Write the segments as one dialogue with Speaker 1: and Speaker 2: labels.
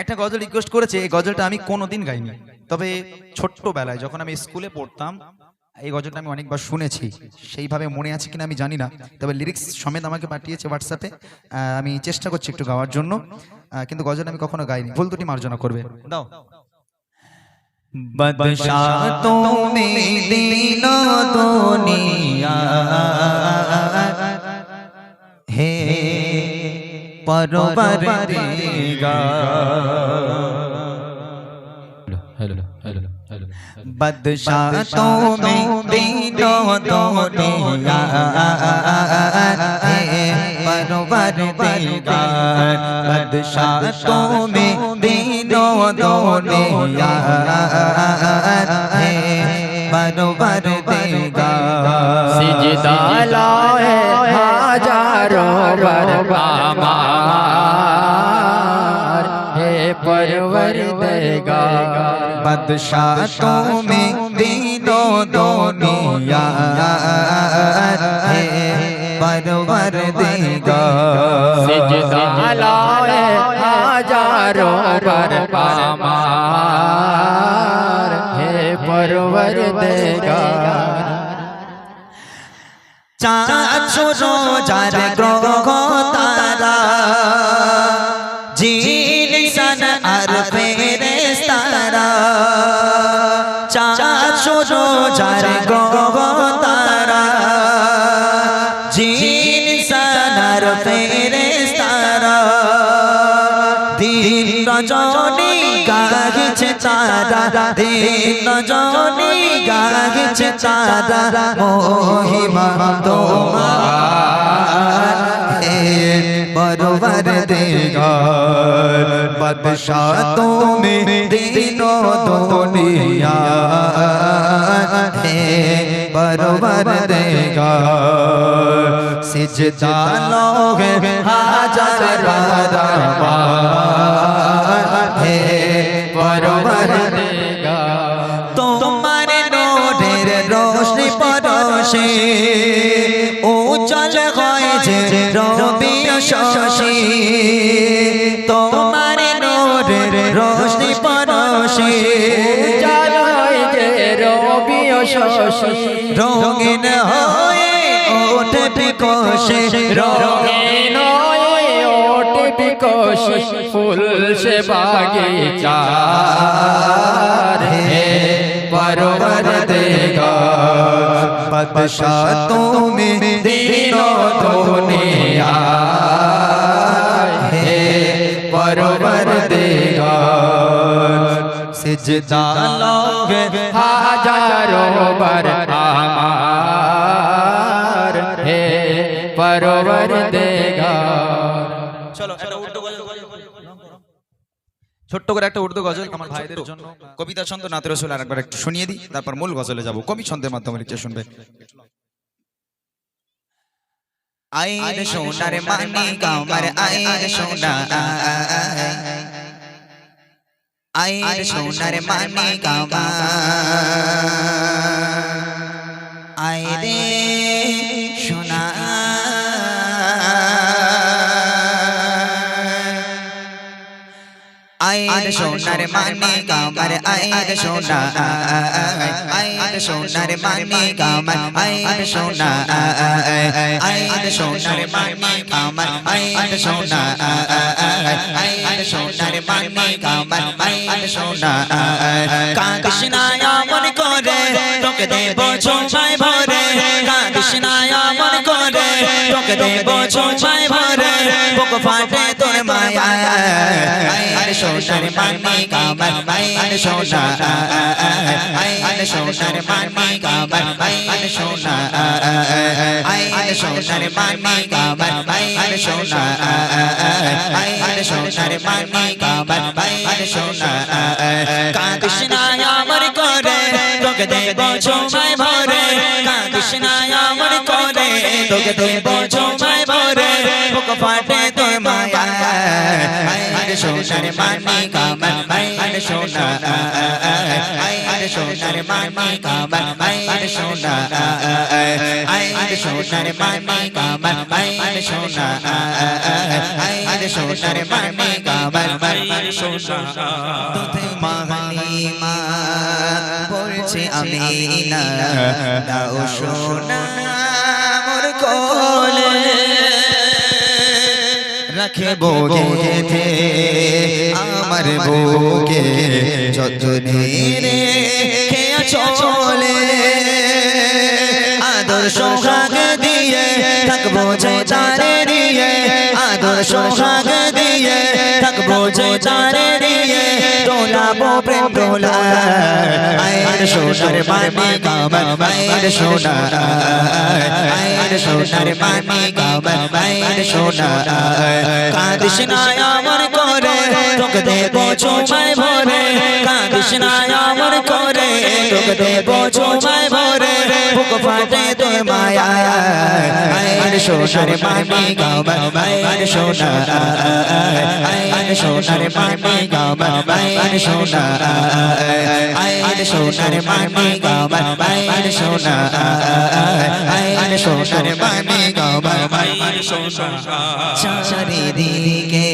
Speaker 1: একটা গজল রিকোয়েস্ট করেছে, এই গজলটা আমি কোনোদিন গাইনি। তবে ছোট্টবেলায় যখন আমি স্কুলে পড়তাম, এই গজলটা আমি অনেকবার শুনেছি। সেইভাবে মনে আছে কিনা আমি জানি না, তবে লিরিক্স সমেত আমাকে পাঠিয়েছে হোয়াটসঅ্যাপে আমি চেষ্টা করছি একটু গাওয়ার জন্য। কিন্তু গজল আমি কখনো গাইনি। ভুল দুটি মার্জনা করবে। দাও।
Speaker 2: বাদশাহ তুমি দিন দুনিয়া परवर देगा बदशातों में दीनो दुनिया है परवर देगा बदशातों में दीनो दुनिया है परवर देगा
Speaker 3: सिजदा लाए সরোবর
Speaker 2: আমার হে পরবর দেগা বাদশাহ তুমি দিনো
Speaker 3: দুনিয়া হে পরবর দেগা সিজদা লায়ে হাজারো বার
Speaker 2: চাঁদশো রোজার গ্রহ তারা। জিন সান আর ফেরেস্তারা চাঁদশো রোজার গ্রহ তারা। জিন সান আর ফেরেস্তারা দিন রজনী গাছে তারা, দিন জনি গাছে তারা, মহিমা তোমার। বরবার দেগার, বাদশাহ তুমি
Speaker 3: দিন
Speaker 2: দুনিয়া। হে বরবার দেগার, সিজদা লোগে হাজার বারা শশে তোমার নোরের রোশনি পরশে।
Speaker 3: জানায় যে রবি শশে।
Speaker 2: রঙিন হয়ে ওঠে বিকশে রঙিন
Speaker 3: হয়ে ওঠে বিকশে ফুল সে হে
Speaker 2: পরবর দেগা
Speaker 3: বাদশাহ তুমি দিনো
Speaker 2: দুনিয়া জিতালোগে
Speaker 3: হাজারো হে
Speaker 1: পরবর দেগা ছোট্ট করে একটা উর্দু গজল আমার ভাইদের জন্য। কবিতা ছন্দ নাতের রসুল আরেকবার একটু শুনিয়ে দিই তারপর মূল গজলে যাব। কবি ছন্দের মাধ্যমে লিখে শুনবে।
Speaker 2: আইন সোনার মানিক আমার আইন সোনা আইর সোনার মানে কামার সোনার মানি কামার আইর সোনা আইর সোনার মানি কামার আইর সোনা আইর সোনার মানি কামার আইর সোনা আইর সোনার মানি কামার আইর সোনা কাঁদিস না আমন করে তোকে দেব ছোঁছায় ভরে কাঁদিস না আমন করে তোকে দেব ছোঁছায় ভরে বুক সোনার মানি কামার আইর সোনা আইর সোনার মানি কামার আইর সোনা আইর সোনার মানি কামার আইর সোনা আইর সোনার মানি কামার আইর সোনা কাঁদিস আমার করে তোকে দেব ছোঁছায় ভরে কাঁদিস আমার সোনার মানি কামার আয় সোনা আয় সোনার মানি কামার আয় সোনা আয় সোনার মানি কামার আয় সোনা আয় সোনার মানি কামার আয় সোনা তোতে মাগলি মা বলছে আমি না দাও সোনা রাখে বোগে থে আমার বুকে যতনে রে চলে। আদর সোহাগ দিয়ে থাকব যে তারে দিয়ে আদর সোহাগ দিয়ে থাকব যে তারে দিয়ে দোলাবো প্রেম দোলা। আয়ের সোনার মানি কামার আয়ের সোনা আয়ের সোনার মানি কামার আয়ের সোনা কাঁদিস না আমার করে তোকে দেবো চোমায় ভরে কাঁদিস না আমার করে তোকে দেবো চোমায় ভরে বুক ফাটে তোর মায়া আয়ের সোনার মানি কামার আয়ের সোনা আয়ের সোনার মানি কামার আয়ের সোনা আয়ের সোনার মানি কামার আয়ের সোনা সোনার মানি কামার আয়ের সোনা চারিদিকে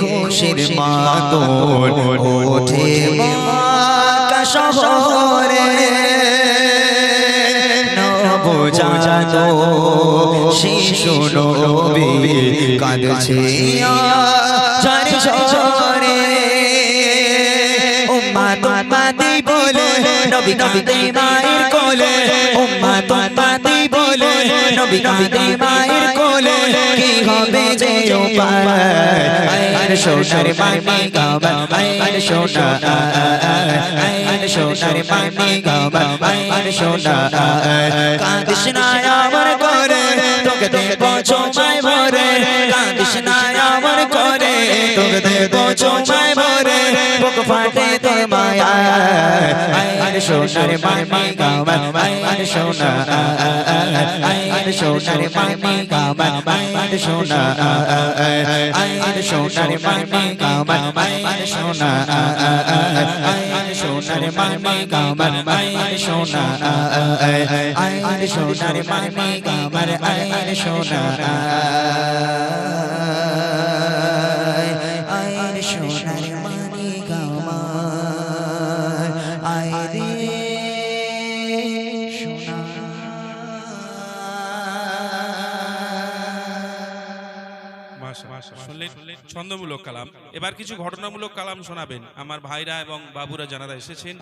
Speaker 2: খুশির মাতোর ওঠে শহরে। নবজাত শিশু নবী কাঁদছে চারি ঝরে উম্মা তোমাদি বলে নবী কাঁদে মায়ের নবী কাঁদে মায়ের কোলে কি হবে যে উপায় আয়ের সোনার মানি গাবা আয়ের সোনা আয়ের সোনার মানি গাবা আয়ের সোনা কাঁদিস না আমার করে তোকে দেবো চোমায় ভরে কাঁদিস না আমার করে তোকে দেবো চোমায় ভরে বুক ফাটে তোর মায়া আয়ের সোনার মানি গাবা আয়ের সোনা আয়ের সোনার মানি গাবা আয়ের সোনা আয়ের সোনার মানি গাবা আয়ের সোনা আয়ের সোনার মানি গাবা আয়ের সোনা আয়ের সোনার মানি গাবা আয়ের সোনা
Speaker 4: শুনলেন ছন্দমূলক কালাম। এবার কিছু ঘটনামূলক কালাম শোনাবেন। আমার ভাইরা এবং বাবুরা জানারা এসেছেন।